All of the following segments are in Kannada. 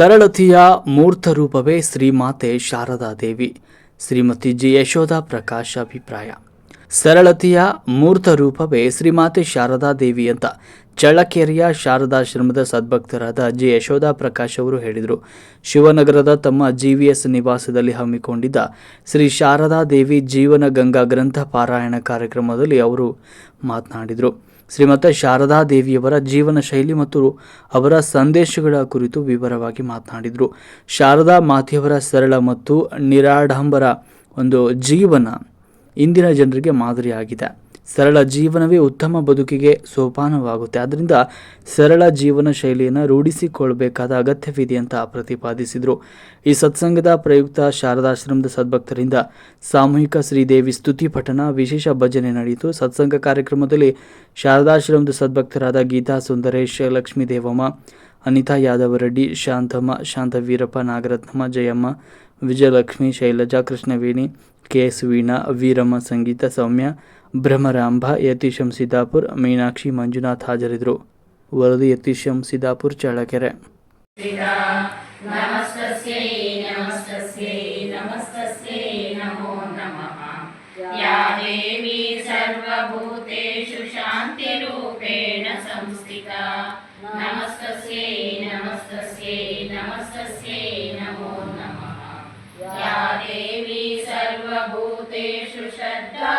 ಸರಳತೆಯ ಮೂರ್ತ ರೂಪವೇ ಶ್ರೀಮಾತೆ ಶಾರದಾ ದೇವಿ ಶ್ರೀಮತಿ ಜಿ. ಯಶೋಧ ಪ್ರಕಾಶ್ ಅಭಿಪ್ರಾಯ. ಸರಳತೆಯ ಮೂರ್ತ ರೂಪವೇ ಶ್ರೀಮಾತೆ ಶಾರದಾ ದೇವಿ ಅಂತ ಚಳ್ಳಕೆರೆಯ ಶಾರದಾಶ್ರಮದ ಸದ್ಭಕ್ತರಾದ ಜಿ. ಯಶೋಧ ಪ್ರಕಾಶ್ ಅವರು ಹೇಳಿದರು. ಶಿವನಗರದ ತಮ್ಮ ಜಿವಿಎಸ್ ನಿವಾಸದಲ್ಲಿ ಹಮ್ಮಿಕೊಂಡಿದ್ದ ಶ್ರೀ ಶಾರದಾ ದೇವಿ ಜೀವನ ಗಂಗಾ ಗ್ರಂಥ ಪಾರಾಯಣ ಕಾರ್ಯಕ್ರಮದಲ್ಲಿ ಅವರು ಮಾತನಾಡಿದರು. ಶ್ರೀಮತಿ ಶಾರದಾ ದೇವಿಯವರ ಜೀವನ ಶೈಲಿ ಮತ್ತು ಅವರ ಸಂದೇಶಗಳ ಕುರಿತು ವಿವರವಾಗಿ ಮಾತನಾಡಿದರು. ಶಾರದಾ ಮಾತೆಯವರ ಸರಳ ಮತ್ತು ನಿರಾಡಂಬರ ಒಂದು ಜೀವನ ಇಂದಿನ ಜನರಿಗೆ ಮಾದರಿಯಾಗಿದೆ. ಸರಳ ಜೀವನವೇ ಉತ್ತಮ ಬದುಕಿಗೆ ಸೋಪಾನವಾಗುತ್ತೆ. ಆದ್ದರಿಂದ ಸರಳ ಜೀವನ ಶೈಲಿಯನ್ನು ರೂಢಿಸಿಕೊಳ್ಳಬೇಕಾದ ಅಗತ್ಯವಿದೆ ಅಂತ ಪ್ರತಿಪಾದಿಸಿದರು. ಈ ಸತ್ಸಂಗದ ಪ್ರಯುಕ್ತ ಶಾರದಾಶ್ರಮದ ಸದ್ಭಕ್ತರಿಂದ ಸಾಮೂಹಿಕ ಶ್ರೀದೇವಿ ಸ್ತುತಿ ಪಠಣ ವಿಶೇಷ ಭಜನೆ ನಡೆಯಿತು. ಸತ್ಸಂಗ ಕಾರ್ಯಕ್ರಮದಲ್ಲಿ ಶಾರದಾಶ್ರಮದ ಸದ್ಭಕ್ತರಾದ ಗೀತಾ ಸುಂದರೇಶ್, ಲಕ್ಷ್ಮೀ ದೇವಮ್ಮ, ಅನಿತಾ ಯಾದವ ರೆಡ್ಡಿ, ಶಾಂತಮ್ಮ, ಶಾಂತವೀರಪ್ಪ, ನಾಗರತ್ನಮ್ಮ, ಜಯಮ್ಮ, ವಿಜಯಲಕ್ಷ್ಮಿ, ಶೈಲಜಾ ಕೃಷ್ಣವೇಣಿ, ಕೆ ಎಸ್ ವೀಣಾ, ವೀರಮ್ಮ, ಸಂಗೀತ, ಸೌಮ್ಯ ಭ್ರಮರಾಂಬ ಯತೀಶಂ ಸಿದ್ದಾಪುರ್ ಮೀನಾಕ್ಷಿ ಮಂಜುನಾಥ್ ಹಾಜರಿದ್ದರು ವರದಿ ಯತೀಶಂ ಸಿದ್ದಾಪುರ್ ಚಳ್ಳಕೆರೆ नमस्तस्यै नमस्तस्यै नमस्तस्यै नमो नमः या देवी सर्वभूतेषु शान्तिरूपेण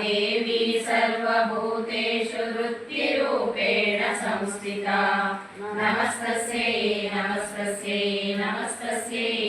देवी सर्वभूतेषु वृत्तिरूपेण संस्थिता नमस्तस्यै नमस्तस्यै नमस्तस्यै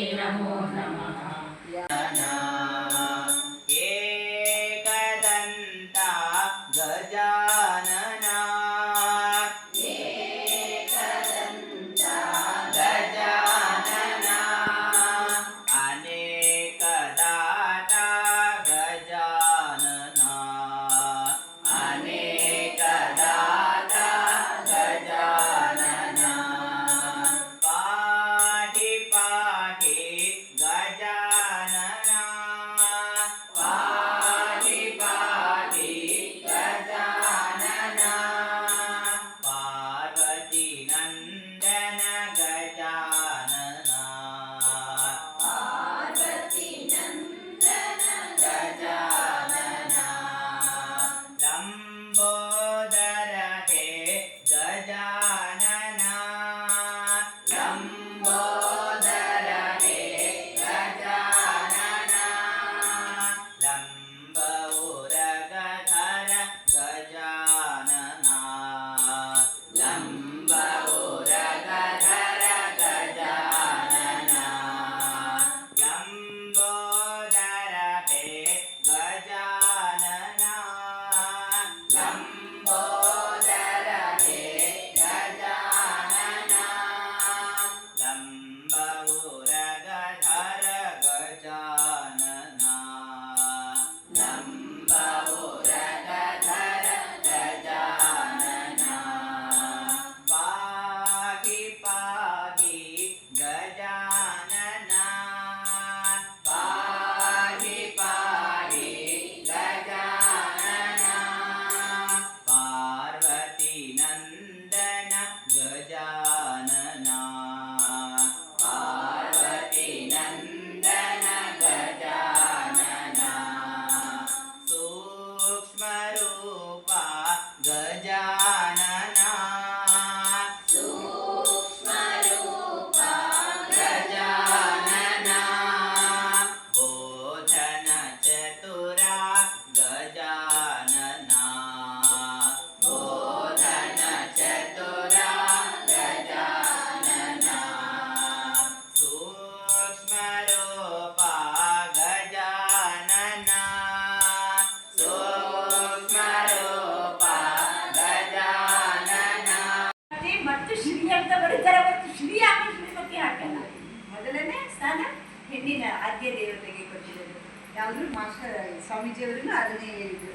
ಆದ್ಯ ದೇವತೆಗೆ ಕೊಟ್ಟಿದ್ದರು ಯಾವುದು ಮಾಸ್ಟರ್, ಸ್ವಾಮೀಜಿಯವರನ್ನು ಅದನ್ನೇ ಹೇಳಿದ್ರು.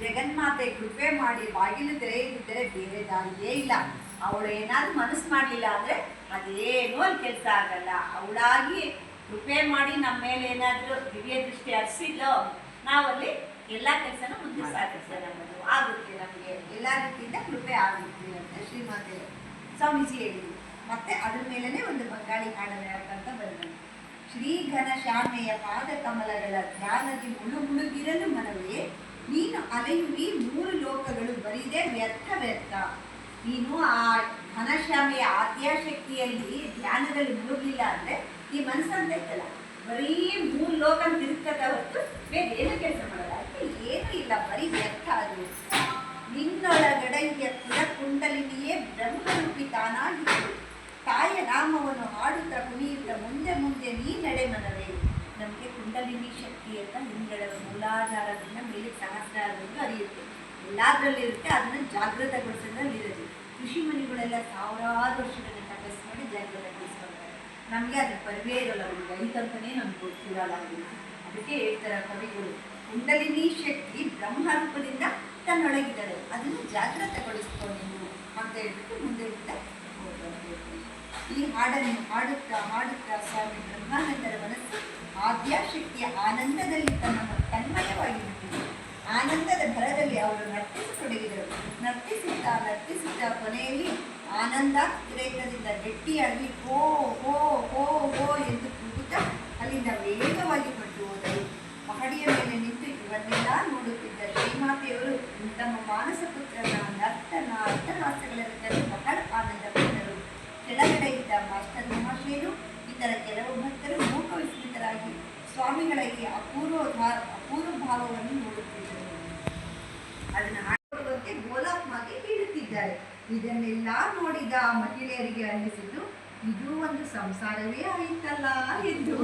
ಜಗನ್ಮಾತೆ ಕೃಪೆ ಮಾಡಿ ಬಾಗಿಲು ತೆರೆಯದಿದ್ದರೆ ಬೇರೆ ದಾರಿಯೇ ಇಲ್ಲ. ಅವಳು ಏನಾದ್ರೂ ಮನಸ್ಸು ಮಾಡಲಿಲ್ಲ ಅಂದ್ರೆ ಅದೇನೂ ಅಲ್ಲಿ ಕೆಲಸ ಆಗಲ್ಲ. ಅವಳಾಗಿ ಕೃಪೆ ಮಾಡಿ ನಮ್ಮ ಮೇಲೆ ಏನಾದರೂ ದಿವ್ಯ ದೃಷ್ಟಿ ಹರಿಸಿದ್ಲೋ, ನಾವಲ್ಲಿ ಎಲ್ಲ ಕೆಲಸನೂ ಮುಂದೆ ಸಾಗಿಸ್ತೇವೆ ನಮ್ಮದು ಆಗುತ್ತೆ ನಮಗೆ. ಎಲ್ಲ ರೀತಿಯಿಂದ ಕೃಪೆ ಆಗುತ್ತೆ ಅಂತ ಶ್ರೀಮಾತೆ ಸ್ವಾಮೀಜಿ ಹೇಳಿದ್ರು. ಮತ್ತೆ ಅದ್ರ ಮೇಲೇ ಒಂದು ಬಂಗಾಳಿ ಬಂದನು ಶ್ರೀ ಶ್ಯಾಮೆಯ ಪಾದ ಕಮಲಗಳ ಧ್ಯಾನದಿ ಮುಳು ಮುಳುಗಿರಲು ಮನವೇ, ನೀನು ಅಲೆಯುವಿ ಮೂರು ಲೋಕಗಳು ಬರಿದೆ ವ್ಯರ್ಥ ವ್ಯರ್ಥ. ನೀನು ಆ ಘನಶ್ಯಾಮೆಯ ಆದ್ಯಾಶಕ್ತಿಯಲ್ಲಿ ಧ್ಯಾನದಲ್ಲಿ ಮುಳುಗಿಲ್ಲ ಅಂದ್ರೆ ಈ ಮನಸ್ಸಂತ ಇತ್ತಲ್ಲ ಬರೀ ಮೂರು ಲೋಕ ತಿರುಗ್ತದ ಹೊತ್ತು ಬೇರೆ ಏನು ಕೆಲಸ ಮಾಡಲ್ಲ? ಏನೂ ಇಲ್ಲ, ಬರೀ ವ್ಯರ್ಥ ಅದು ನಿನ್ನೊಳಗಡೆಯ ಪುರ ಕುಂಡಲಿನಿಯೇ ಬ್ರಹ್ಮರೂಪಿ ತಾನಾಗಿತ್ತು. ತಾಯ ನಾಮವನ್ನು ಹಾಡುತ್ತಾ ಕುಣಿಯುತ್ತಾ ನೀ ನಡೆ ಮನವೇ ನಮಗೆ ಕುಂಡಲಿನಿ ಶಕ್ತಿ ಅಂತ ಹಿಂಗಳ ಮೂಲಾಧಾರದಿಂದ ಮೇಲೆ ಸಹಸ್ರಾರದಿಂದ ಅರಿಯುತ್ತೆ. ಎಲ್ಲದರಲ್ಲಿ ಇರುತ್ತೆ, ಅದನ್ನು ಜಾಗೃತಗೊಳಿಸೋದ್ರಲ್ಲಿ ಇರೋದು. ಕೃಷಿ ಮನೆಗಳೆಲ್ಲ ಸಾವಿರಾರು ವರ್ಷಗಳನ್ನ ತಪಸ್ ಮಾಡಿ ಜಾಗೃತಗೊಳಿಸ್ಕೊಳ್ತಾರೆ ನಮಗೆ ಅದು ಪರಿವೇ ಇರೋಲ್ಲ, ಒಂದು ರೈತಂತನೇ ನಮ್ಗೆ ಗೊತ್ತಿರಲ್ಲ ಅದು. ಅದಕ್ಕೆ ಹೇಳ್ತಾರೆ ಕವಿಗಳು, ಕುಂಡಲಿನಿ ಶಕ್ತಿ ಬ್ರಹ್ಮರೂಪದಿಂದ ತನ್ನೊಳಗಿದ್ದಾರೆ. ಅದನ್ನು ಜಾಗೃತಗೊಳಿಸ್ಕೊಂಡು ಅಂತ ಹೇಳ್ಬಿಟ್ಟು ಮುಂದೆ ಹೋಗ್ತಾರೆ. ಈ ಹಾಡನ್ನು ಹಾಡುತ್ತಾ ಹಾಡುತ್ತಾ ಸ್ವಾಮಿ ಬ್ರಹ್ಮಾನಂದರ ಮನಸ್ಸು ಆದ್ಯಾಶಕ್ತಿಯ ಆನಂದದಲ್ಲಿ ತನ್ನ ತನ್ಮಯವಾಗಿ ಆನಂದದ ಭರದಲ್ಲಿ ಅವರು ನರ್ತಿಸತೊಡಗಿದರು. ನರ್ತಿಸುತ್ತಾ ನರ್ತಿಸುತ್ತಾ ಕೊನೆಯಲ್ಲಿ ಆನಂದ ಉದ್ರೇಕದಿಂದ ಗಟ್ಟಿಯಾಗಿ ಓ ಓ ಹೋ ಹೋ ಎಂದು ಕೂಗುತ್ತಾ ಅಲ್ಲಿಂದ ವೇಗವಾಗಿ ಹೊರಟು ಹೋದರು. ಮಹಡಿಯ ಮೇಲೆ ನಿಂತು ಇವನ್ನೆಲ್ಲ ನೋಡುತ್ತಿದ್ದ ಶ್ರೀಮಾತೆಯವರು ತಮ್ಮ ಮಾನಸ ಪುತ್ರನ ನರ್ತನ ಅರ್ಥಹಾಸ್ಯಗಳನ್ನು ಮಾಸ್ಟರ್ ಇತರ ಕೆಲವು ಭಕ್ತರು ಮೂಕವಿಸ್ಮಿತರಾಗಿ ಸ್ವಾಮಿಗಳ ಈ ಅಪೂರ್ವ ಅಪೂರ್ವ ಭಾವವನ್ನು ನೋಡುತ್ತಿದ್ದರು. ಅದನ್ನು ಹಾಡುವಂತೆ ಗೋಲಾತ್ಮಗೆ ಹೇಳುತ್ತಿದ್ದಾರೆ. ಇದನ್ನೆಲ್ಲ ನೋಡಿದ ಮಹಿಳೆಯರಿಗೆ ಅನ್ನಿಸಿದ್ದು, ಇದು ಒಂದು ಸಂಸಾರವೇ ಆಯಿತಲ್ಲ ಎಂದು.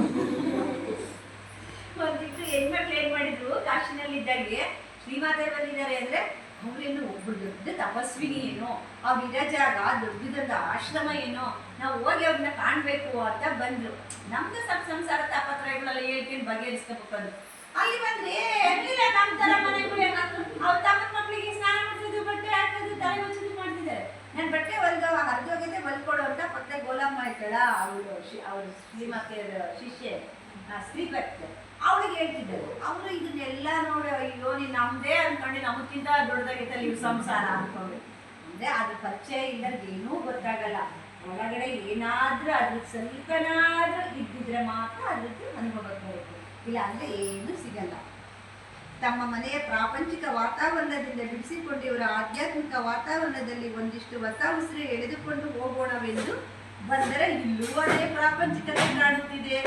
ಒಂದಿಟ್ಟು ಹೆಣ್ಮಕ್ಳು ಏನ್ ಮಾಡಿದ್ರು, ಕಾಶಿನಲ್ಲಿದ್ದಾಗೆ ಶ್ರೀಮಾತೆ ಬಂದಿದ್ದಾರೆ ಅಂದ್ರೆ ಅವರೇನು ಒಬ್ಬರು ದೊಡ್ಡ ತಪಸ್ವಿನಿ ಏನೋ ಆ ಇರೋ ಜಾಗ ದೊಡ್ಡ ಆಶ್ರಮ ಏನೋ ನಾವು ಹೋಗಿ ಅವ್ರನ್ನ ಕಾಣ್ಬೇಕು ಅಂತ ಬಂದ್ರು. ನಮ್ದು ಸ್ವಲ್ಪ ಸಂಸಾರ ತಾಪತ್ರಯಗಳೆಲ್ಲ ಹೇಳ್ಕೊಂಡು ಬಗೆಹರಿಸ್ಕೋಬೇಕು ಅಲ್ಲಿ ಬಂದ್ರೆ ಏನಿಲ್ಲ ನಮ್ಮ ತರ ಮನೆಗಳು ಅವ್ರ ತಮ್ಮ ಮಕ್ಕಳಿಗೆ ಸ್ನಾನ ಮಾಡ್ತಿದ್ರು ಬಟ್ಟೆ ಹಾಕೋದು ತಲೆ ಮುಚ್ಚೋದು ಮಾಡ್ತಿದ್ದಾರೆ. ನಾನು ಬಟ್ಟೆ ಹೊಲ್ದು ಹೋಗಿದ್ದೆ ಹೊಲ್ಕೊಡು ಅಂತ ಪಕ್ಕ ಗೋಲಮ್ಮ ಇದ್ದಳ ಅವಳು ಅವ್ರ ಶ್ರೀಮತೆ ಶಿಷ್ಯೆ ಆ, ಶ್ರೀಭಕ್ತ ಅವಳಿಗೆ ಹೇಳ್ತಿದ್ದರು ಅವರು ಇದನ್ನೆಲ್ಲ ನೋಡಿ ಅಯ್ಯೋ ನೀನು ನಮ್ದೇ ಅನ್ಕೊಂಡು ನಮಗಿಂತ ದೊಡ್ಡದಾಗಿತ್ತಲ್ಲ ಇವ್ ಸಂಸಾರ? ಅಂದ್ಕೊಂಡು ಅಂದ್ರೆ ಅದು ಪರಿಚಯ ಇಲ್ಲದ ಏನೂ ಗೊತ್ತಾಗಲ್ಲ. ಒಳಗಡೆ ಏನಾದ್ರೂ ಅದ್ರ ಸ್ವಲ್ಪನಾದ್ರೂ ಇದ್ದಿದ್ರೆ ಮಾತ್ರ ಅದ್ರದ್ದು ಅನುಭವ ಬರುತ್ತೆ ಇಲ್ಲ ಅಂದ್ರೆ ಏನೂ ಸಿಗಲ್ಲ. ತಮ್ಮ ಮನೆಯ ಪ್ರಾಪಂಚಿಕ ವಾತಾವರಣದಿಂದ ಬಿಡಿಸಿಕೊಂಡು ಇವರ ಆಧ್ಯಾತ್ಮಿಕ ವಾತಾವರಣದಲ್ಲಿ ಒಂದಿಷ್ಟು ಹೊಸ ಉಸಿರು ಎಳೆದುಕೊಂಡು ಹೋಗೋಣವೆಂದು ಬಂದರೆ ಇಲ್ಲೂ ಅದೇ ಪ್ರಾಪಂಚಿಕತೆ ಕಾಣುತ್ತಿದೆ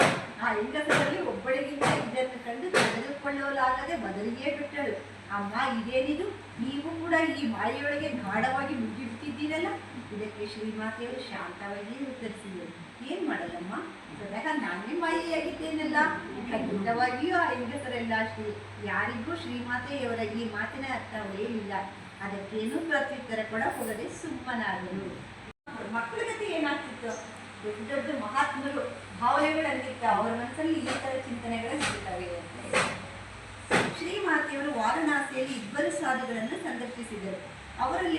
ಆ ಹೆಂಗಸರಲ್ಲಿ ಒಬ್ಬಳಿಗಿಂತ ಇದನ್ನು ಕಂಡು ತೆಗೆದುಕೊಳ್ಳಲಾಗದೆ ಬದಲಿಗೆ ಬಿಟ್ಟಳು. ಅಮ್ಮ ಇದೇನಿದು? ನೀವು ಕೂಡ ಈ ಮಾಯೆಯೊಳಗೆ ಗಾಢವಾಗಿ ಮುಗಿಬಿಟ್ಟಿದ್ದೀರಲ್ಲ ಇದಕ್ಕೆ ಶ್ರೀಮಾತೆಯವರು ಶಾಂತವಾಗಿ ಉತ್ತರಿಸಿದರು. ಏನ್ ಮಾಡಲ್ಲಮ್ಮ ಸದಾಗ ನಾನೇ ಮಾಯೆಯಾಗಿದ್ದೇನಲ್ಲ? ಖಂಡಿತವಾಗಿಯೂ ಆ ಹೆಂಗಸರೆಲ್ಲ ಶ್ರೀ ಯಾರಿಗೂ ಶ್ರೀಮಾತೆಯವರ ಈ ಮಾತಿನ ಅರ್ಥ ಏನಿಲ್ಲ ಅದಕ್ಕೇನು ಪ್ರತ್ಯುತ್ತರ ಕೂಡ ಹೋಗದೆ ಸುಮ್ಮನಾದರು ಮಕ್ಕಳ ಜೊತೆ ಏನಾಗ್ತಿತ್ತು? ದೊಡ್ಡ ದೊಡ್ಡ ಮಹಾತ್ಮರು ಭಾವನೆಗಳಲ್ಲಿತ್ತ ಅವರ ಮನಸ್ಸಲ್ಲಿ ಈ ತರ ಚಿಂತನೆಗಳು ಇರ್ತವೆ ಶ್ರೀಮಾತೆಯವರು ವಾರಣಾಸಿಯಲ್ಲಿ ಇಬ್ಬರು ಸಾಧುಗಳನ್ನು ಸಂದರ್ಶಿಸಿದರು. ಅವರಲ್ಲಿ